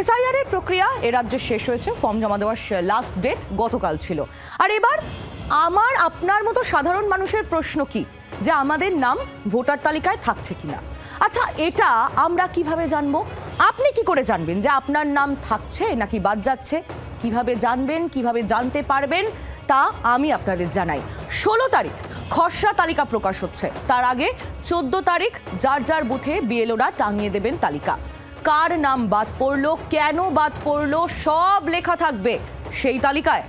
SIR এর প্রক্রিয়া এ রাজ্যে শেষ হয়েছে। ফর্ম জমা দেওয়ার লাস্ট ডেট গতকাল ছিল। আর এবার আমার, আপনার মতো সাধারণ মানুষের প্রশ্ন কি? যে আমাদের নাম ভোটার তালিকায় থাকছে কিনা? আচ্ছা এটা আমরা কীভাবে জানব? আপনি কি করে জানবেন যে আপনার নাম থাকছে নাকি বাদ যাচ্ছে? কীভাবে জানবেন, কীভাবে জানতে পারবেন তা আমি আপনাদের জানাই। ষোলো তারিখ খসড়া তালিকা প্রকাশ হচ্ছে। তার আগে চোদ্দ তারিখ যার যার বুথে বিএলওরা টাঙিয়ে দেবেন তালিকা। কার নাম বাদ পড়ল, কেন বাদ পড়ল, সব লেখা থাকবে সেই তালিকায়।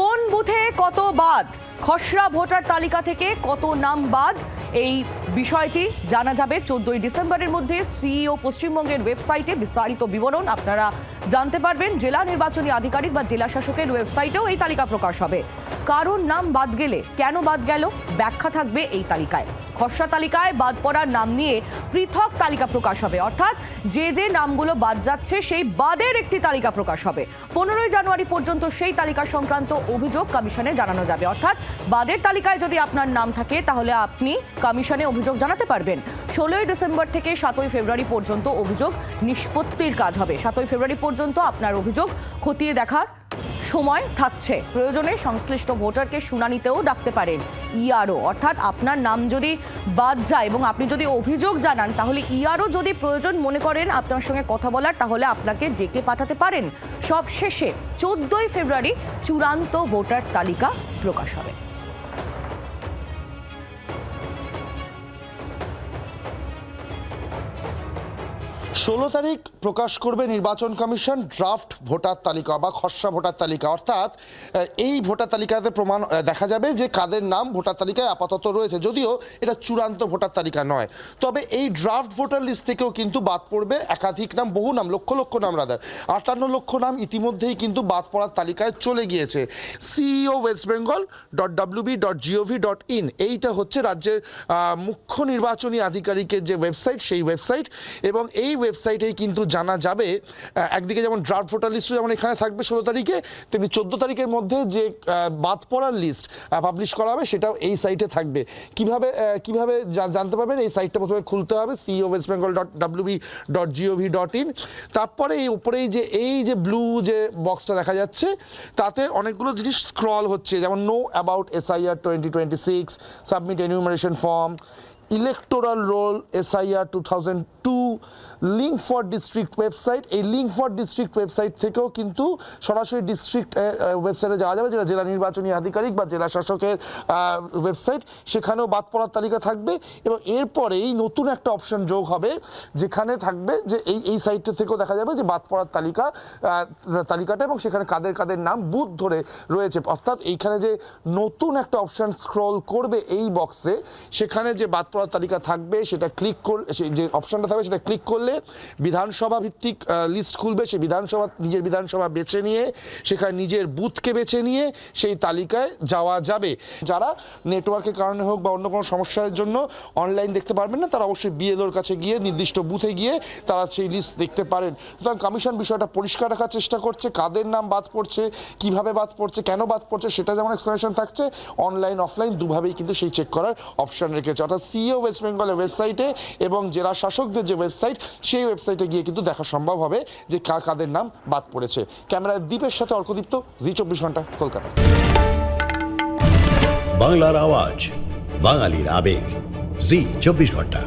কোন বুথে কত বাদ? খসড়া ভোটার তালিকা থেকে কত নাম বাদ? এই বিষয়টি জানা যাবে। চোদ্দই ডিসেম্বরের মধ্যে সিইও পশ্চিমবঙ্গের ওয়েবসাইটে বিস্তারিত বিবরণ আপনারা জানতে পারবেন। জেলা নির্বাচনী আধিকারিক বা জেলা শাসকের ওয়েবসাইটেও এই তালিকা প্রকাশ হবে। কারোর নাম বাদ গেলে কেন বাদ গেল? ব্যাখ্যা থাকবে এই তালিকায়। খসড়া তালিকায় বাদ পড়ার নাম নিয়ে পৃথক তালিকা প্রকাশ হবে। অর্থাৎ যে যে নামগুলো বাদ যাচ্ছে, সেই বাদের একটি তালিকা প্রকাশ হবে। পনেরোই জানুয়ারি পর্যন্ত সেই তালিকা সংক্রান্ত অভিযোগ কমিশনে জানানো যাবে। অর্থাৎ বাদের তালিকায় যদি আপনার নাম থাকে, তাহলে আপনি কমিশনে অভিযোগ জানাতে পারবেন। ষোলোই ডিসেম্বর থেকে সাতই ফেব্রুয়ারি পর্যন্ত অভিযোগ নিষ্পত্তির কাজ হবে। সাতই ফেব্রুয়ারি পর্যন্ত আপনার অভিযোগ খতিয়ে দেখার সময় থাকছে। প্রয়োজনে সংশ্লিষ্ট ভোটারকে শুনানিতেও ডাকতে পারেন ইআরও। অর্থাৎ আপনার নাম যদি বাদ যায় এবং আপনি যদি অভিযোগ জানান, তাহলে ইআরও যদি প্রয়োজন মনে করেন আপনার সঙ্গে কথা বলার, তাহলে আপনাকে ডেকে পাঠাতে পারেন। সব শেষে চোদ্দই ফেব্রুয়ারি চূড়ান্ত ভোটার তালিকা প্রকাশ হবে। ষোলো তারিখ প্রকাশ করবে নির্বাচন কমিশন, ড্রাফট ভোটার তালিকা বা খসড়া ভোটার তালিকা। অর্থাৎ এই ভোটার তালিকাতে প্রমাণ দেখা যাবে যে কাদের নাম ভোটার তালিকায় আপাতত রয়েছে। যদিও এটা চূড়ান্ত ভোটার তালিকা নয়। তবে এই ড্রাফট ভোটার লিস্ট থেকেও কিন্তু বাদ পড়বে একাধিক নাম, বহু নাম, লক্ষ লক্ষ নাম রাদার আটান্ন লক্ষ নাম ইতিমধ্যেই কিন্তু বাদ পড়ার তালিকায় চলে গিয়েছে। CEO West Bengal dot WB dot GOV dot in এইটা হচ্ছে রাজ্যের মুখ্য নির্বাচনী আধিকারিকের যে ওয়েবসাইট সেই ওয়েবসাইট এবং এই ওয়েবসাইটেই কিন্তু জানা যাবে। একদিকে যেমন ড্রাফট ভোটার লিস্ট যেমন এখানে থাকবে ষোলো তারিখে, তেমনি চোদ্দ তারিখের মধ্যে যে বাদ পড়ার লিস্ট পাবলিশ করা হবে সেটাও এই সাইটে থাকবে। কীভাবে কীভাবে জানতে পারবেন এই সাইটটা প্রথমে খুলতে হবে CEO West Bengal dot WB dot GOV dot in তারপরে এই উপরেই যে, এই যে ব্লু যে বক্সটা দেখা যাচ্ছে, তাতে অনেকগুলো জিনিস স্ক্রল হচ্ছে, যেমন know about SIR twenty twenty six submit enumeration form electoral roll SIR two thousand two link for district website এই লিঙ্ক ফর ডিস্ট্রিক্ট ওয়েবসাইট থেকেও কিন্তু সরাসরি ডিস্ট্রিক্ট ওয়েবসাইটে যাওয়া যাবে, যেটা জেলা নির্বাচনী আধিকারিক বা জেলা শাসকের ওয়েবসাইট সেখানেও বাদ পড়ার তালিকা থাকবে এবং এরপরেই নতুন একটা অপশন যোগ হবে, যেখানে থাকবে যে এই এই সাইটটা থেকেও দেখা যাবে যে বাদ পড়ার তালিকা তালিকাটা এবং সেখানে কাদের কাদের নাম, বুথ ধরে রয়েছে। অর্থাৎ এইখানে যে নতুন একটা অপশন স্ক্রল করবে এই বক্সে সেখানে যে বাদ পড়ার তালিকা থাকবে, সেটা ক্লিক করলে যে অপশনটা থাকবে সেটা ক্লিক করলে বিধানসভা ভিত্তিক লিস্ট খুলবে। সেই বিধানসভা, নিজের বিধানসভা বেছে নিয়ে, সেখানে নিজের বুথকে বেছে নিয়ে সেই তালিকায় যাওয়া যাবে। যারা নেটওয়ার্কের কারণে হোক বা অন্য কোনো সমস্যার জন্য অনলাইন দেখতে পারবেন না, তারা অবশ্যই বিএলওর কাছে গিয়ে, নির্দিষ্ট বুথে গিয়ে তারা সেই লিস্ট দেখতে পারেন। সুতরাং কমিশন বিষয়টা পরিষ্কার রাখার চেষ্টা করছে, কাদের নাম বাদ পড়ছে, কীভাবে বাদ পড়ছে, কেন বাদ পড়ছে, সেটা যেমন এক্সপ্লেনেশন থাকছে অনলাইন অফলাইন দুভাবেই কিন্তু সেই চেক করার অপশন রেখেছে। অর্থাৎ সিও ওয়েস্ট বেঙ্গলের ওয়েবসাইটে এবং জেলা শাসকদের যে ওয়েবসাইট সেই ওয়েবসাইটে গিয়ে কিন্তু দেখা সম্ভব হবে যে কাদের নাম বাদ পড়েছে। ক্যামেরায় দ্বীপের সাথে অর্কদীপ্ত, জি চব্বিশ ঘণ্টা, কলকাতা। বাংলার আওয়াজ, বাঙালির আবেগ, জি চব্বিশ ঘণ্টা।